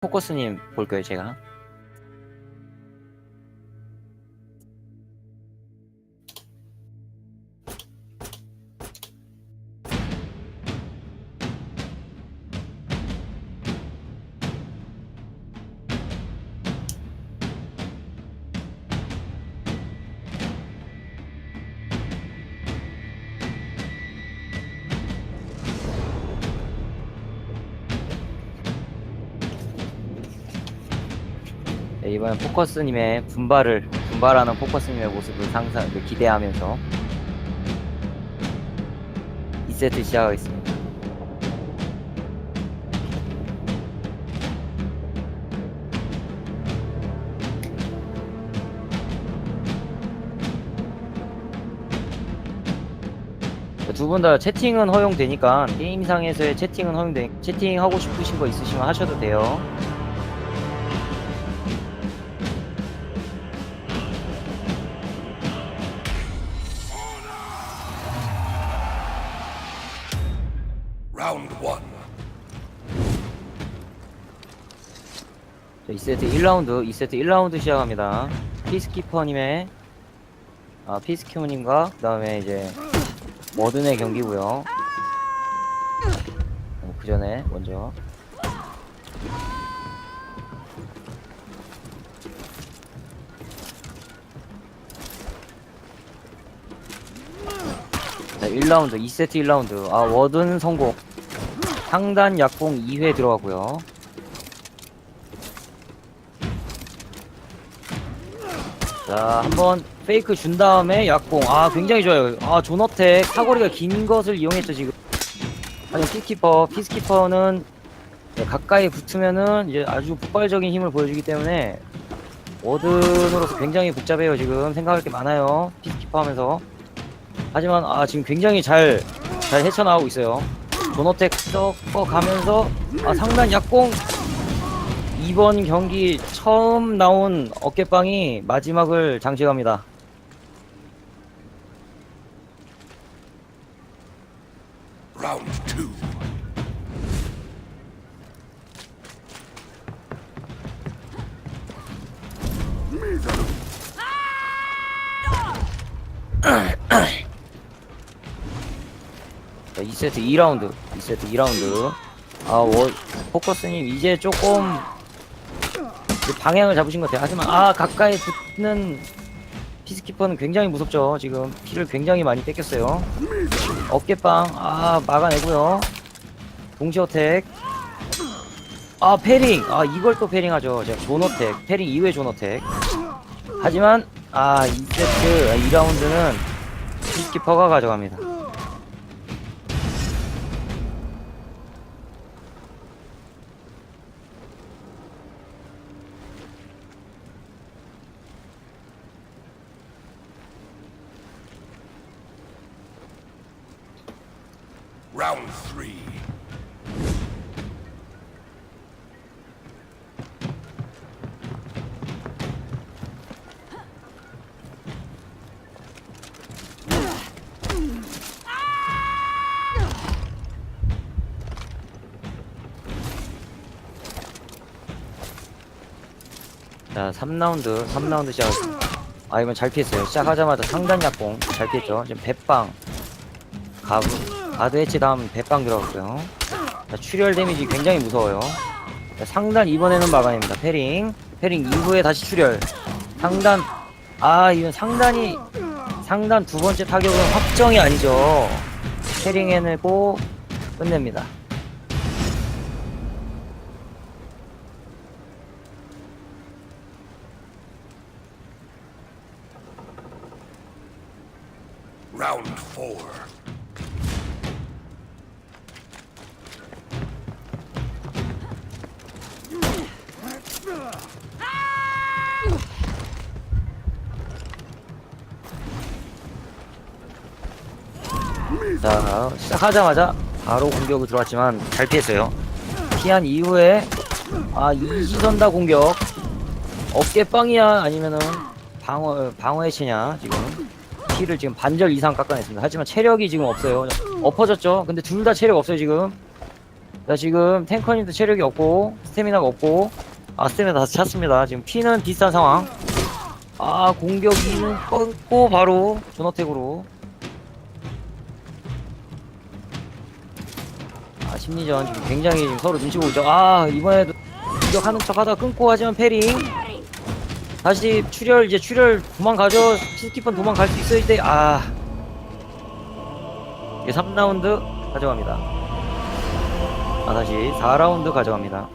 포커스님 볼 거예요, 제가. 네, 이번엔 포커스님의 분발을 분발하는 포커스님의 모습을 상상 그 기대하면서 2세트 시작하겠습니다. 두 분 다 채팅은 허용되니까 게임상에서의 채팅은 허용되 채팅하고 싶으신 거 있으시면 하셔도 돼요. 자, 2세트 1라운드, 2세트 1라운드 시작합니다. 피스키퍼님의, 아, 피스키퍼님과, 그 다음에 이제, 머든의 경기고요 어, 그 전에, 먼저. 자, 1라운드, 2세트 1라운드. 아, 워든 성공. 상단 약공 2회 들어가고요 자, 한번 페이크 준 다음에 약공. 아, 굉장히 좋아요. 아, 존어택 사거리가 긴 것을 이용했죠, 지금. 아니, 피스키퍼. 피스키퍼는 네, 가까이 붙으면은 이제 아주 폭발적인 힘을 보여주기 때문에 워든으로서 굉장히 복잡해요, 지금. 생각할 게 많아요. 피스키퍼 하면서. 하지만, 아, 지금 굉장히 잘, 잘 헤쳐나가고 있어요. 존어택 섞어 가면서, 아, 상단 약공. 이번 경기 처음 나온 어깨빵이 마지막을 장식합니다. Round two. 자, 2세트 2라운드. 2세트 2라운드. 아, 워, 포커스님, 이제 조금 방향을 잡으신 것 같아요. 하지만, 아, 가까이 붙는 피스키퍼는 굉장히 무섭죠. 지금 피를 굉장히 많이 뺏겼어요. 어깨빵, 아, 막아내고요. 동시 어택. 아, 패링. 아, 이걸 또 패링하죠. 제가 존 어택. 패링 이후에 존 어택. 하지만, 아, 2세트, 2라운드는 피스키퍼가 가져갑니다. Round three. 자, 3라운드, 3라운드 시작했습니다. 아, 이건 잘 피했어요. 시작하자마자 상단 약공 잘 피했죠. 지금 배빵, 가브, 가드 해치 다음 배빵 들어갔고요. 자, 출혈 데미지 굉장히 무서워요. 자, 상단 이번에는 막아냅니다. 패링, 패링 이후에 다시 출혈. 상단, 아, 이건 상단이, 상단 두 번째 타격은 확정이 아니죠. 패링 해내고 끝냅니다. Round four. 자, 시작하자마자 바로 공격을 들어왔지만 잘 피했어요. 피한 이후에 아 이지선다 공격 어깨빵이야 아니면은 방어 방어의 치냐 지금 피를 지금 반절 이상 깎아냈습니다. 하지만 체력이 지금 없어요. 엎어졌죠. 근데 둘 다 체력 없어요 지금. 자 지금 탱커님도 체력이 없고 스태미나가 없고 아 스태미나 다 찼습니다 지금 피는 비슷한 상황 아 공격이 끊고 바로 존어택으로 심리전 지금 굉장히 지금 서로 눈치 보고 있죠. 아 이번에도 공격하는 척 하다가 끊고 하지만 패링. 다시 출혈 이제 출혈 도망가죠. 피스키퍼는 도망갈 수 있을 때 아. 이게 3라운드 가져갑니다. 아 다시 4라운드 가져갑니다